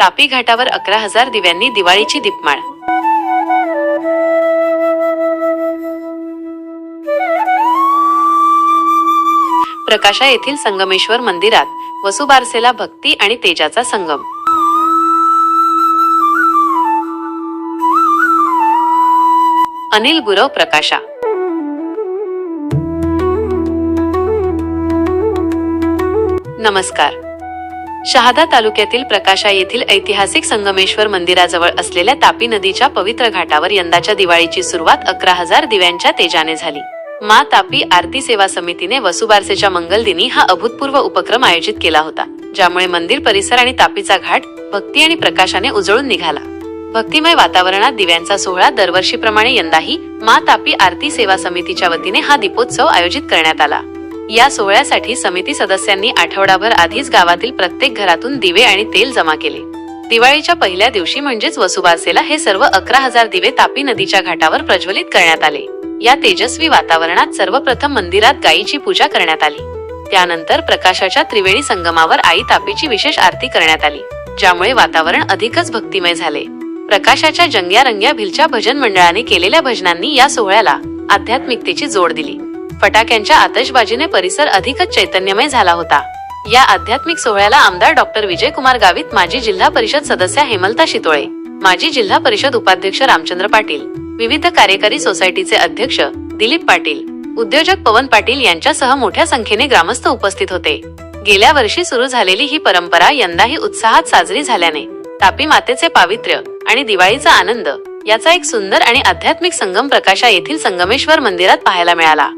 तापी घाटावर अकरा हजार दिव्यांनी दिवाळीची दीपमाळ. प्रकाशा येथील संगमेश्वर मंदिरात वसुबारसेला भक्ती आणि तेजाचा संगम. अनिल गुरव प्रकाशा. नमस्कार. शहादा तालुक्यातील प्रकाशा येथील ऐतिहासिक संगमेश्वर मंदिराजवळ असलेल्या तापी नदीच्या पवित्र घाटावर यंदाच्या दिवाळीची सुरुवात अकरा हजार दिव्यांच्या तेजाने झाली. मा तापी आरती सेवा समितीने वसुबारसेच्या मंगलदिनी हा अभूतपूर्व उपक्रम आयोजित केला होता ज्यामुळे मंदिर परिसर आणि तापीचा घाट भक्ती आणि प्रकाशाने उजळून निघाला. भक्तिमय वातावरणात दिव्यांचा सोहळा दरवर्षीप्रमाणे यंदाही मा तापी आरती सेवा समितीच्या वतीने हा दीपोत्सव आयोजित करण्यात आला. या सोहळ्यासाठी समिती सदस्यांनी आठवडाभर आधीच गावातील प्रत्येक घरातून दिवे आणि तेल जमा केले. दिवाळीच्या पहिल्या दिवशी म्हणजेच वसुबारसेला हे सर्व अकरा हजार दिवे तापी नदीच्या घाटावर प्रज्वलित करण्यात आले. या तेजस्वी वातावरणात सर्वप्रथम मंदिरात गायीची पूजा करण्यात आली. त्यानंतर प्रकाशाच्या त्रिवेणी संगमावर आई तापीची विशेष आरती करण्यात आली ज्यामुळे वातावरण अधिकच भक्तिमय झाले. प्रकाशाच्या जंग्या रंग्या भिलच्या भजन मंडळाने केलेल्या भजनांनी या सोहळ्याला आध्यात्मिकतेची जोड दिली. फटाक्यांच्या आतषबाजीने परिसर अधिकच चैतन्यमय झाला होता. या आध्यात्मिक सोहळ्याला आमदार डॉक्टर विजयकुमार गावित माजी जिल्हा परिषद सदस्या हेमलता शितोळे माजी जिल्हा परिषद उपाध्यक्ष रामचंद्र पाटील विविध कार्यकारी सोसायटीचे अध्यक्ष दिलीप पाटील उद्योजक पवन पाटील यांच्यासह मोठ्या संख्येने ग्रामस्थ उपस्थित होते. गेल्या वर्षी सुरू झालेली ही परंपरा यंदाही उत्साहात साजरी झाल्याने तापी मातेचे पावित्र्य आणि दिवाळीचा आनंद याचा एक सुंदर आणि आध्यात्मिक संगम प्रकाशा येथील संगमेश्वर मंदिरात पाहायला मिळाला.